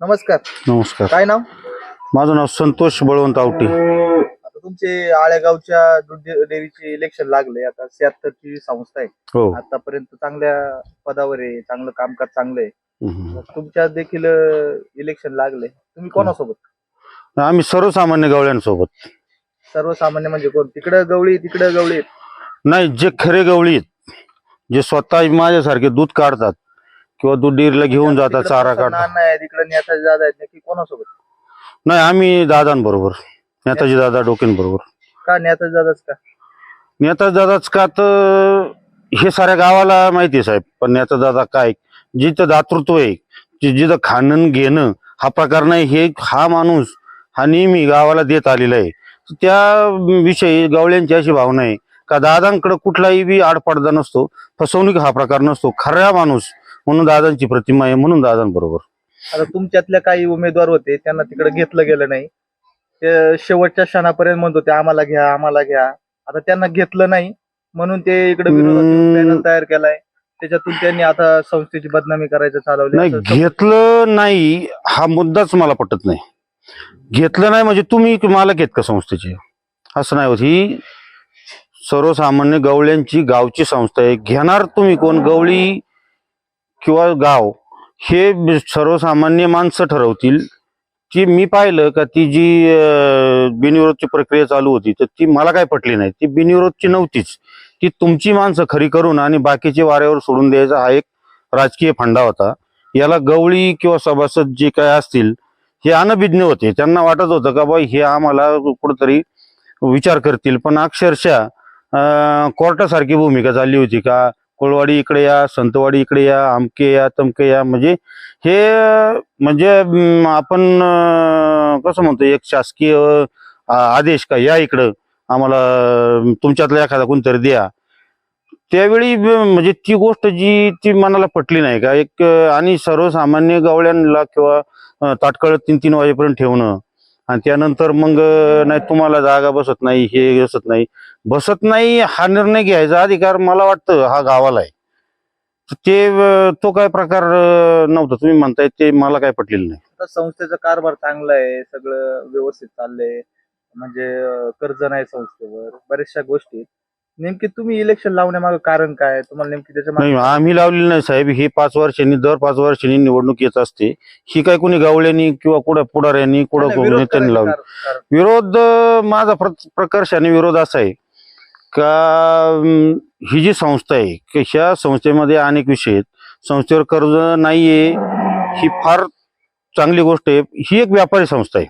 नमस्कार. नमस्कार. काय नाव? माझं नाव संतोष बळवंत आवटी. आता तुमचे आळेगावच्या दूध डे- डेअरीचे इलेक्शन लागले. आता शहात्तर ची संस्था आहे. हो. आतापर्यंत चांगल्या पदावर आहे चांगलं कामकाज चांगलं आहे. हम्म. तुमच्या देखील इलेक्शन लागले. तुम्ही कोणासोबत? आम्ही सर्वसामान्य गवळ्यांसोबत. सर्वसामान्य म्हणजे कोण? तिकडं गवळी तिकडं गवळी नाही जे खरे गवळी आहेत, जे स्वतः माझ्यासारखे दूध काढतात किंवा दूध डेअरीला घेऊन जातात चारा आहे तिकडे नेता दादा आहेत नक्की कोणासोबत? नाही आम्ही दादांबरोबर. नेताजी दादा डोकेंबरोबर. का नेता दादाच का? नेता दादाच का तर हे साऱ्या गावाला माहिती आहे साहेब पण नेता दादा काय? जिथं दातृत्व आहे जि- जिथं खाणं घेणं हा प्रकार नाही हे हा माणूस हा नेहमी गावाला देत आलेला आहे. त्या विषयी गवळ्यांची अशी भावना आहे का दादांकडे कुठलाही बी आडपडदा नसतो फसवणूक हा प्रकार नसतो. खऱ्या माणूस म्हणून दादांची प्रतिमा आहे म्हणून दादांबरोबर. आता तुमच्यातल्या काही उमेदवार होते त्यांना तिकडे घेतलं गेलं नाही. ते शेवटच्या क्षणापर्यंत म्हणत होते आम्हाला घ्या आम्हाला घ्या. आता त्यांना घेतलं नाही म्हणून ते इकडे तयार केलाय. त्याच्यातून त्यांनी आता संस्थेची बदनामी करायचं चालवली नाही घेतलं नाही हा मुद्दाच मला पटत नाही. घेतलं नाही म्हणजे तुम्ही मालक आहेत का संस्थेचे? असं नाही होत. ही सर्वसामान्य गवळ्यांची गावची संस्था आहे. घेणार तुम्ही कोण? गवळी किंवा गाव हे सर्वसामान्य माणसं ठरवतील. की मी पाहिलं का ती जी बिनविरोधची प्रक्रिया चालू होती तर ती मला काय पटली नाही. ती बिनविरोधची नव्हतीच. ती तुमची माणसं खरी करून आणि बाकीचे वाऱ्यावर सोडून द्यायचा हा एक राजकीय फंडा होता. याला गवळी किंवा सभासद जे काय असतील हे अनभिज्ञ होते. त्यांना वाटत होतं का बाई हे आम्हाला कुठंतरी विचार करतील. पण अक्षरशः कोर्टासारखी भूमिका चालली होती का? कोळवाडी इकडे या संतवाडी इकडे या आमके या तमके या म्हणजे हे म्हणजे आपण कसं म्हणतो एक शासकीय आदेश का या इकडं. आम्हाला तुमच्यातला एखादा कोणतरी द्या. त्यावेळी म्हणजे ती गोष्ट जी ती मनाला पटली नाही का? एक आणि सर्वसामान्य गावळ्यांना किंवा ताटकळत ताटकळ तीन तीन वाजेपर्यंत ठेवणं आणि त्यानंतर मग नाही तुम्हाला जागा बसत नाही हे बसत नाही. बसत नाही हा निर्णय घ्यायचा अधिकार मला वाटतं हा गावाला आहे. ते तो काय प्रकार नव्हता तुम्ही म्हणताय ते मला काय पटलेलं नाही. संस्थेचा कारभार चांगला आहे सगळं व्यवस्थित चाललंय. म्हणजे कर्ज नाही संस्थेवर बऱ्याचशा गोष्टी नेमकी तुम्ही इलेक्शन लावण्यामागे कारण काय? तुम्हाला नेमकी त्याच्या नाही आम्ही लावलेलं नाही साहेब. ही पाच वर्षांनी दर पाच वर्षांनी निवडणूक येत असते. ही काय कोणी गावड्यांनी किंवा कुठं पुढाऱ्यांनी कुठं नाही, नेत्यांनी लावली. विरोध अं, माझा प्र- प्रकर्षाने विरोध असा आहे का अं, ही जी संस्था आहे की ह्या संस्थेमध्ये अनेक विषय आहेत. संस्थेवर कर्ज नाहीये. ही फार चांगली गोष्ट आहे. ही एक व्यापारी संस्था आहे.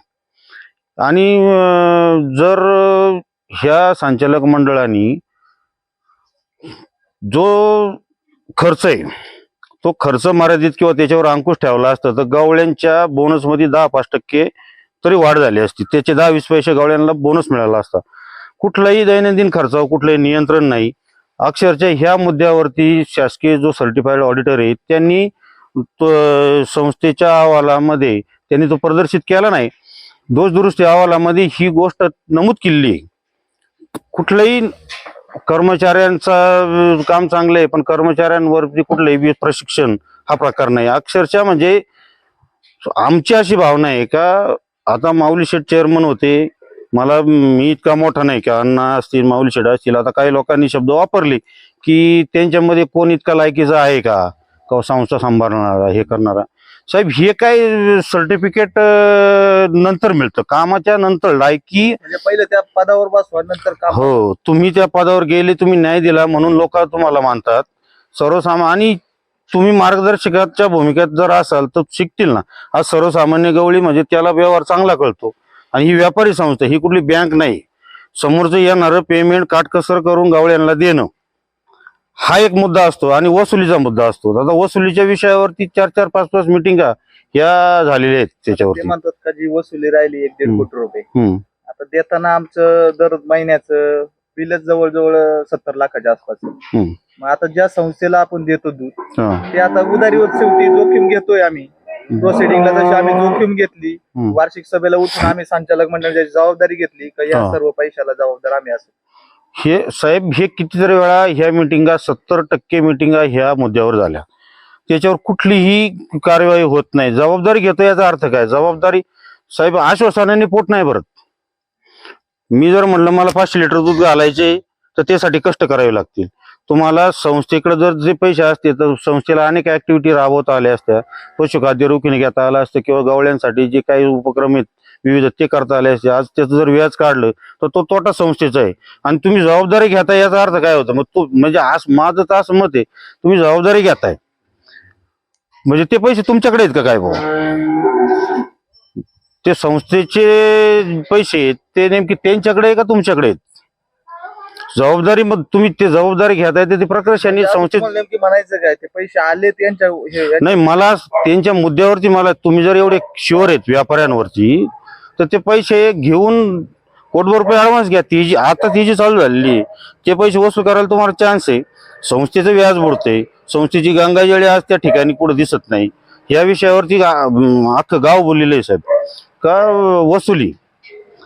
आणि अं, जर ह्या संचालक मंडळाने जो खर्च आहे तो खर्च मर्यादित किंवा त्याच्यावर अंकुश ठेवला असता तर गवळ्यांच्या बोनसमध्ये दहा पाच टक्के तरी वाढ झाली असती. त्याचे दहा वीस पैसे गवळ्यांना बोनस मिळाला असता. कुठलाही दैनंदिन खर्चावर कुठलंही नियंत्रण नाही. अक्षरशः ह्या मुद्द्यावरती शासकीय जो सर्टिफाईड ऑडिटर आहे त्यांनी तो संस्थेच्या अहवालामध्ये त्यांनी तो प्रदर्शित केला नाही. दोष दुरुस्ती अहवालामध्ये ही गोष्ट नमूद केली आहे. कुठलंही कर्मचाऱ्यांचा काम चांगलं आहे पण कर्मचाऱ्यांवरती कुठलंही प्रशिक्षण हा प्रकार नाही. अक्षरशः म्हणजे आमची अशी भावना आहे का आता माऊली शेठ चेअरमन होते मला मी इतका मोठा नाही का अण्णा असतील माऊली शेठ असतील आता काही लोकांनी शब्द वापरले की त्यांच्यामध्ये कोण इतका लायकीचा आहे का का संस्था सांभाळणारा हे करणारा. साहेब हे काय सर्टिफिकेट नंतर मिळतं? कामाच्या नंतर लायकी म्हणजे पहिले त्या पदावर बसवा नंतर काम हो तुम्ही त्या पदावर गेले तुम्ही न्याय दिला म्हणून लोक तुम्हाला मानतात. सर्वसामान्य आणि तुम्ही मार्गदर्शकाच्या भूमिकेत जर असाल तर शिकतील ना. आज सर्वसामान्य गवळी म्हणजे त्याला व्यवहार चांगला कळतो. आणि ही व्यापारी संस्था ही कुठली बँक नाही. समोरचं येणारं पेमेंट काटकसर करून गवळ्यांना देणं. हा एक मुद्दा असतो आणि वसुलीचा मुद्दा असतो आता वसुलीच्या विषयावरती चार चार पाच पाच मिटिंगा या झालेल्या आहेत ते त्याच्यावरती म्हणतात का जी वसुली राहिली एक दीड. कोटी रुपये. आता देताना आमचं दर महिन्याचं बिलच जवळजवळ सत्तर लाखाच्या आसपास. मग आता ज्या संस्थेला आपण देतो दूध. ते आता उधारीवर शेवटी जोखीम घेतोय आम्ही प्रोसिडिंगला जशी आम्ही जोखीम घेतली. वार्षिक सभेला उठून आम्ही संचालक मंडळाची जबाबदारी घेतली का या. सर्व पैशाला जबाबदार आम्ही असू हे साहेब हे कितीतरी वेळा ह्या मिटिंगा सत्तर टक्के मिटिंगा ह्या मुद्द्यावर झाल्या. त्याच्यावर कुठलीही कार्यवाही होत नाही. जबाबदारी घेतो याचा अर्थ काय? जबाबदारी साहेब आश्वासनाने पोट नाही भरत. मी जर म्हणलं मला पाचशे लिटर दूध घालायचे तर त्यासाठी कष्ट करावे लागतील. तुम्हाला संस्थेकडे जर जे पैसे असते तर संस्थेला अनेक ऍक्टिव्हिटी राबवता आल्या असत्या. पशुखाद्य रोखीने घेता आलं असतं किंवा गवळ्यांसाठी जे काही उपक्रम आहेत विविध ते करता आले असते. आज त्याचं जर व्याज काढलं तर तो तोटा संस्थेचा आहे. आणि तुम्ही जबाबदारी घेता याचा अर्थ काय होतं? मग तू म्हणजे आज माझं तर असं मत आहे तुम्ही जबाबदारी घेताय. म्हणजे ते पैसे तुमच्याकडे आहेत का काय भाऊ? ते संस्थेचे पैसे ते नेमके त्यांच्याकडे आहे का तुमच्याकडे आहेत? जबाबदारी मग तुम्ही ते जबाबदारी घेताय ते प्रकर्षाने संस्थेत नेमकी म्हणायचं काय? ते पैसे आले त्यांच्या हे- नाही मला त्यांच्या मुद्द्यावरती मला तुम्ही जर एवढे शुअर आहेत व्यापाऱ्यांवरती तर ते पैसे घेऊन कोटभर रुपये ऍडव्हान्स घ्या. ती जी आता ती जी चालू झालेली ते पैसे वसूल करायला तुम्हाला चान्स आहे. संस्थेचं व्याज बुडतंय. संस्थेची गंगाजळी आज त्या ठिकाणी कुठं दिसत नाही. या विषयावरती अख्खं गाव बोललेलं आहे साहेब. का वसुली?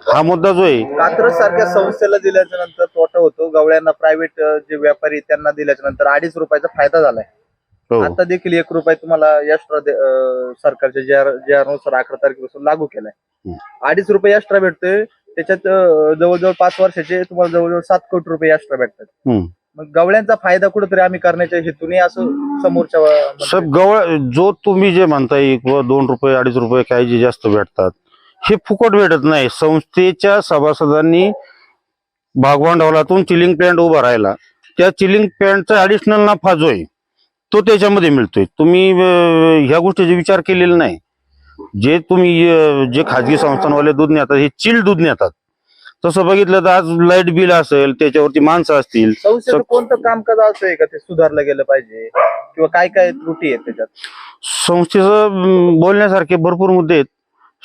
हा मुद्दा जो आहे कात्रज सारख्या संस्थेला दिल्याच्या नंतर तोटा होतो. गवळ्यांना प्रायव्हेट जे व्यापारी त्यांना दिल्याच्या नंतर अडीच रुपयाचा फायदा झालाय. हो. आता देखील एक रुपये तुम्हाला एक्स्ट्रा सरकारच्या जे आरनुसार अकरा तारखेपासून लागू केलाय. अडीच रुपये एक्स्ट्रा भेटतोय. त्याच्यात जवळजवळ पाच वर्षाचे तुम्हाला जवळजवळ सात कोटी रुपये एक्स्ट्रा भेटतात. मग गवळ्यांचा फायदा कुठेतरी आम्ही करण्याच्या हेतूने असं समोरच्या साहेब गवळ जो तुम्ही जे म्हणताय दोन रुपये अडीच रुपये काही जे जास्त भेटतात हे फुकट भेटत नाही. संस्थेच्या सभासदांनी भागभांडवलातून चिलिंग प्लॅन्ट उभा राहिला. त्या चिलिंग प्लॅन्टचा ऍडिशनल नफा जो आहे तो त्याच्यामध्ये मिळतोय. तुम्ही ह्या गोष्टीचा विचार केलेला नाही. जे तुम्ही जे खाजगी संस्थांवाले दूध नेतात हे चिल दूध नेतात. तसं बघितलं तर आज लाइट बिल असेल त्याच्यावरती माणसं असतील. संस्थेचं सग- कोणतं कामकाज असं आहे का? ते सुधारलं गेलं पाहिजे? किंवा काय काय त्रुटी आहेत त्याच्यात? संस्थेचं बोलण्यासारखे भरपूर मुद्दे आहेत.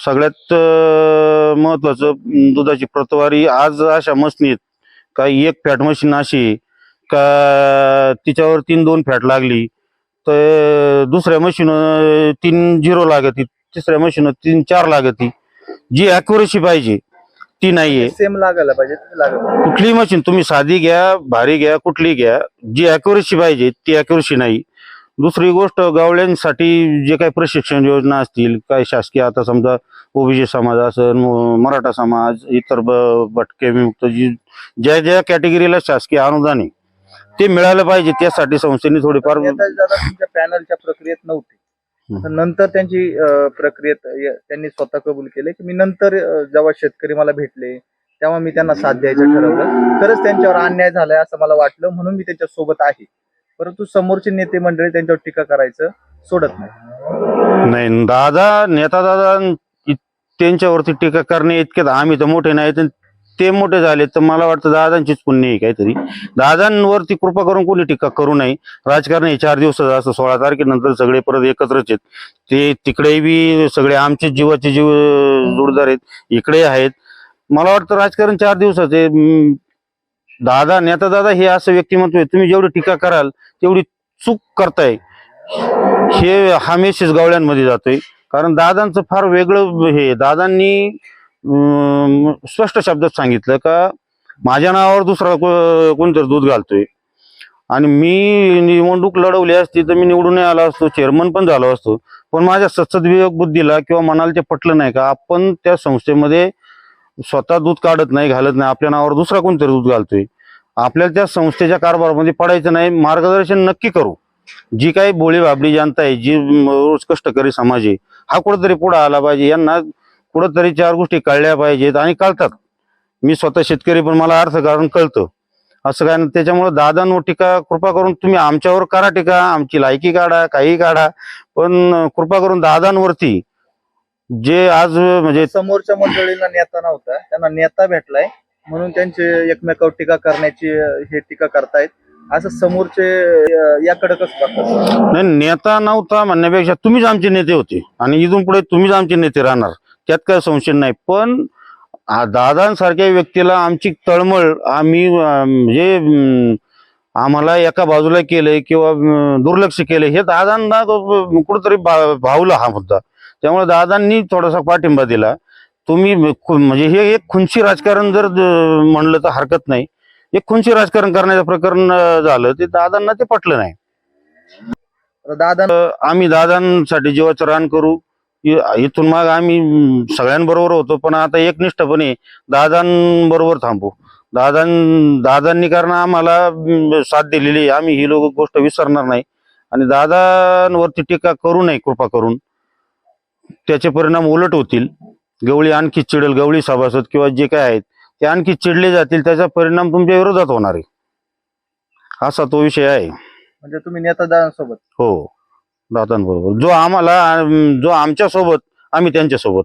सगळ्यात महत्वाचं दुधाची प्रतवारी आज अशा मशनीत का एक फॅट मशीन अशी का तिच्यावर तीन दोन फॅट लागली. तर दुसऱ्या मशीन तीन झिरो लागती तिसऱ्या मशीन तीन चार लागती जी अॅक्युरेसी पाहिजे ती नाहीये सेम लागायला पाहिजे ते लागत नाही. कुठलीही मशीन तुम्ही साधी घ्या भारी घ्या कुठली घ्या जी अॅक्युरेसी पाहिजे ती अॅक्युरेसी नाही दुसरी गोष्ट गावड्यांसाठी जे काही प्रशिक्षण योजना असतील काय शासकीय आता समजा ओबीसी समाज असेल मराठा समाज इतर भटके विमुक्त जी ज्या ज्या कॅटेगरीला शासकीय अनुदान आहे ते मिळालं पाहिजे त्यासाठी संस्थेने थोडीफार तुमच्या पॅनलच्या प्रक्रियेत नव्हते. तर नंतर त्यांची प्रक्रियेत त्यांनी स्वतः कबूल केले की मी नंतर जेव्हा शेतकरी मला भेटले तेव्हा मी त्यांना साथ द्यायचं ठरवलं. खरंच त्यांच्यावर अन्याय झालाय असं मला वाटलं म्हणून मी त्यांच्यासोबत आहे. परंतु समोरचे नेते मंडळी त्यांच्यावर टीका करायचं सोडत नाही. नाही दादा नेता दादा त्यांच्यावरती टीका करणे इतके आम्ही तर मोठे नाही ते मोठे झाले तर मला वाटतं दादांचीच पुण्य आहे काहीतरी. दादांवरती कृपा करून कोणी टीका करू नये. राजकारण हे चार दिवसाचं असं सोळा तारखेनंतर सगळे परत एकत्रच आहेत. ते तिकडे बी सगळे आमचे जीवाचे जीव जोडदार आहेत. इकडे आहेत. मला वाटतं राजकारण चार दिवसाचे दादा नेता दादा हे असं व्यक्तिमत्व आहे. तुम्ही जेवढी टीका कराल तेवढी चूक करताय. हे हा मेसेज गवळ्यांमध्ये जातोय. कारण दादांचं फार वेगळं हे दादांनी स्पष्ट शब्दात सांगितलं का माझ्या नावावर दुसरा कोणतरी दूध घालतोय. आणि मी निवडणूक लढवली असती तर मी निवडून आलो असतो चेअरमन पण झालो असतो. पण माझ्या सत्सद्विवेक बुद्धीला किंवा मनाला ते पटलं नाही का आपण त्या संस्थेमध्ये स्वतः दूध काढत नाही घालत नाही आपल्या नावावर दुसरा कोणतरी दूध घालतोय. आपल्याला त्या संस्थेच्या कारभारामध्ये पडायचं नाही मार्गदर्शन नक्की करू. जी काही बोळी बाबडी जनता आहे जी रोज कष्टकरी समाज आहे हा कुठेतरी पुढे आला पाहिजे. यांना कुठंतरी चार गोष्टी कळल्या पाहिजेत आणि कळतात. मी स्वतः शेतकरी पण मला अर्थकारण कळतं. असं काय त्याच्यामुळे दादांवर टीका कृपा करून तुम्ही आमच्यावर करा टीका आमची लायकी काढा काही काढा. पण कृपा करून दादांवरती जे आज म्हणजे समोरच्या मंडळींना नेता नव्हता त्यांना नेता भेटलाय म्हणून त्यांचे एकमेकावर टीका करण्याची हे टीका करतायत. असं समोरचे अं, याकडे कसं बघतात? नाही नेता नव्हता म्हणण्यापेक्षा तुम्हीच आमचे नेते होते. आणि इथून पुढे तुम्हीच आमचे नेते राहणार. त्यात काय संशय नाही. पण दादांसारख्या व्यक्तीला आमची तळमळ आम्ही म्हणजे आम्हाला एका बाजूला केलंय किंवा दुर्लक्ष केलंय हे दादांना कुठंतरी भा- भावला हा मुद्दा. त्यामुळे दादांनी थोडासा पाठिंबा दिला. तुम्ही म्हणजे हे एक खुनशी राजकारण जर म्हणलं तर हरकत नाही. एक खुनशी राजकारण करण्याचं प्रकरण झालं ते दादांना ते पटलं नाही. दादा आम्ही दादांसाठी जीवाचं रान करू. इथून मग आम्ही सगळ्यांबरोबर होतो पण आता एकनिष्ठपणे दादांबरोबर थांबू. दादां दादांनी कारण आम्हाला साथ दिलेली आहे. आम्ही ही लोक गोष्ट विसरणार नाही. आणि दादांवरती टीका करू नये कृपा करून. त्याचे परिणाम उलट होतील. गवळी आणखी चिडेल गवळी सभासद किंवा जे काय आहेत ते आणखी चिडले जातील. त्याचा परिणाम तुमच्या विरोधात होणार आहे. असा तो विषय आहे. म्हणजे तुम्ही नेता दादांसोबत? हो. दादांबरोबर जो आम्हाला जो आमच्यासोबत आम्ही त्यांच्यासोबत.